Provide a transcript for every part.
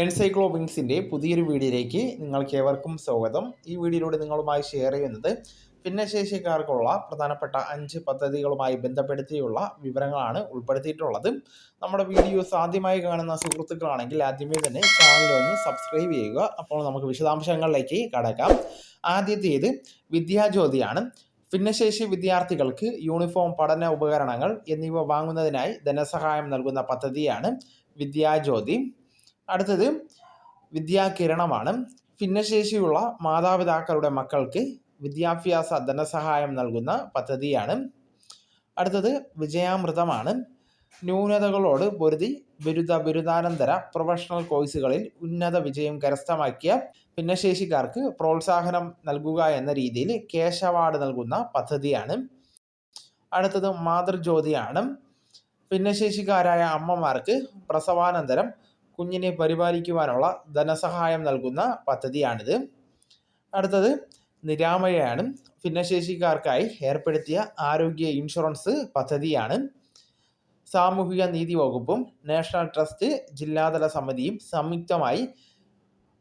എൻസൈക്ലോബിങ്സിന്റെ പുതിയൊരു വീഡിയോയിലേക്ക് നിങ്ങൾക്ക് ഏവർക്കും സ്വാഗതം. ഈ വീഡിയോയിലൂടെ നിങ്ങളുമായി ഷെയർ ചെയ്യുന്നത് ഭിന്നശേഷിക്കാർക്കുള്ള പ്രധാനപ്പെട്ട അഞ്ച് പദ്ധതികളുമായി ബന്ധപ്പെടുത്തിയുള്ള വിവരങ്ങളാണ് ഉൾപ്പെടുത്തിയിട്ടുള്ളത്. നമ്മുടെ വീഡിയോസ് ആദ്യമായി കാണുന്ന സുഹൃത്തുക്കളാണെങ്കിൽ ആദ്യമേ തന്നെ ചാനൽ ഒന്ന് സബ്സ്ക്രൈബ് ചെയ്യുക. അപ്പോൾ നമുക്ക് വിശദാംശങ്ങളിലേക്ക് കടക്കാം. ആദ്യത്തേത് വിദ്യാജ്യോതിയാണ്. ഭിന്നശേഷി വിദ്യാർത്ഥികൾക്ക് യൂണിഫോം പഠന ഉപകരണങ്ങൾ എന്നിവ വാങ്ങുന്നതിനായി ധനസഹായം നൽകുന്ന പദ്ധതിയാണ് വിദ്യാജ്യോതി. അടുത്തത് വിദ്യാകിരണമാണ്. ഭിന്നശേഷിയുള്ള മാതാപിതാക്കളുടെ മക്കൾക്ക് വിദ്യാഭ്യാസ ധനസഹായം നൽകുന്ന പദ്ധതിയാണ്. അടുത്തത് വിജയാമൃതമാണ്. ന്യൂനതകളോട് പൊരുതി ബിരുദ ബിരുദാനന്തര പ്രൊഫഷണൽ കോഴ്സുകളിൽ ഉന്നത വിജയം കരസ്ഥമാക്കിയ ഭിന്നശേഷിക്കാർക്ക് പ്രോത്സാഹനം നൽകുക എന്ന രീതിയിൽ കേശ അവാർഡ് നൽകുന്ന പദ്ധതിയാണ്. അടുത്തത് മാതൃജ്യോതിയാണ്. ഭിന്നശേഷിക്കാരായ അമ്മമാർക്ക് പ്രസവാനന്തരം കുഞ്ഞിനെ പരിപാലിക്കുവാനുള്ള ധനസഹായം നൽകുന്ന പദ്ധതിയാണിത്. അടുത്തത് നിരാമയാണ് ഭിന്നശേഷിക്കാർക്കായി ഏർപ്പെടുത്തിയ ആരോഗ്യ ഇൻഷുറൻസ് പദ്ധതിയാണ്. സാമൂഹിക നീതി വകുപ്പും നാഷണൽ ട്രസ്റ്റ് ജില്ലാതല സമിതിയും സംയുക്തമായി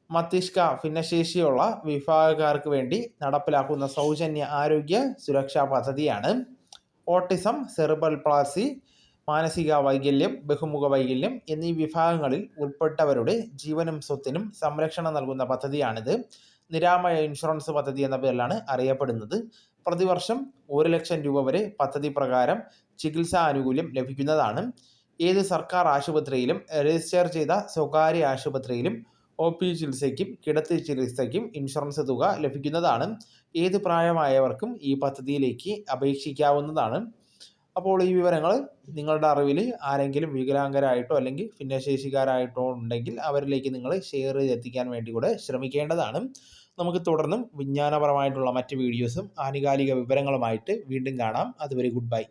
മസ്തിഷ്ക ഭിന്നശേഷിയുള്ള വിഭാഗക്കാർക്ക് വേണ്ടി നടപ്പിലാക്കുന്ന സൗജന്യ ആരോഗ്യ സുരക്ഷാ പദ്ധതിയാണ്. ഓട്ടിസം സെറിബൽ പ്ലാസി മാനസിക വൈകല്യം ബഹുമുഖ വൈകല്യം എന്നീ വിഭാഗങ്ങളിൽ ഉൾപ്പെട്ടവരുടെ ജീവനും സ്വത്തിനും സംരക്ഷണം നൽകുന്ന പദ്ധതിയാണിത്. നിരാമയ ഇൻഷുറൻസ് പദ്ധതി എന്ന പേരിലാണ് അറിയപ്പെടുന്നത്. പ്രതിവർഷം ഒരു ലക്ഷം രൂപ വരെ പദ്ധതി പ്രകാരം ചികിത്സാ ആനുകൂല്യം ലഭിക്കുന്നതാണ്. ഏത് സർക്കാർ ആശുപത്രിയിലും രജിസ്റ്റർ ചെയ്ത സ്വകാര്യ ആശുപത്രിയിലും ഒ പി ചികിത്സയ്ക്കും കിടത്തി ചികിത്സയ്ക്കും ഇൻഷുറൻസ് തുക ലഭിക്കുന്നതാണ്. ഏത് പ്രായമായവർക്കും ഈ പദ്ധതിയിലേക്ക് അപേക്ഷിക്കാവുന്നതാണ്. അപ്പോൾ ഈ വിവരങ്ങൾ നിങ്ങളുടെ അറിവിൽ ആരെങ്കിലും വികലാംഗരായിട്ടോ അല്ലെങ്കിൽ ഭിന്നശേഷിക്കാരായിട്ടോ ഉണ്ടെങ്കിൽ അവരിലേക്ക് നിങ്ങൾ ഷെയർ ചെയ്തെത്തിക്കാൻ വേണ്ടി കൂടെ ശ്രമിക്കേണ്ടതാണ്. നമുക്ക് തുടർന്നും വിജ്ഞാനപരമായിട്ടുള്ള മറ്റ് വീഡിയോസും ആനുകാലിക വിവരങ്ങളുമായിട്ട് വീണ്ടും കാണാം. അതുവരെ ഗുഡ് ബൈ.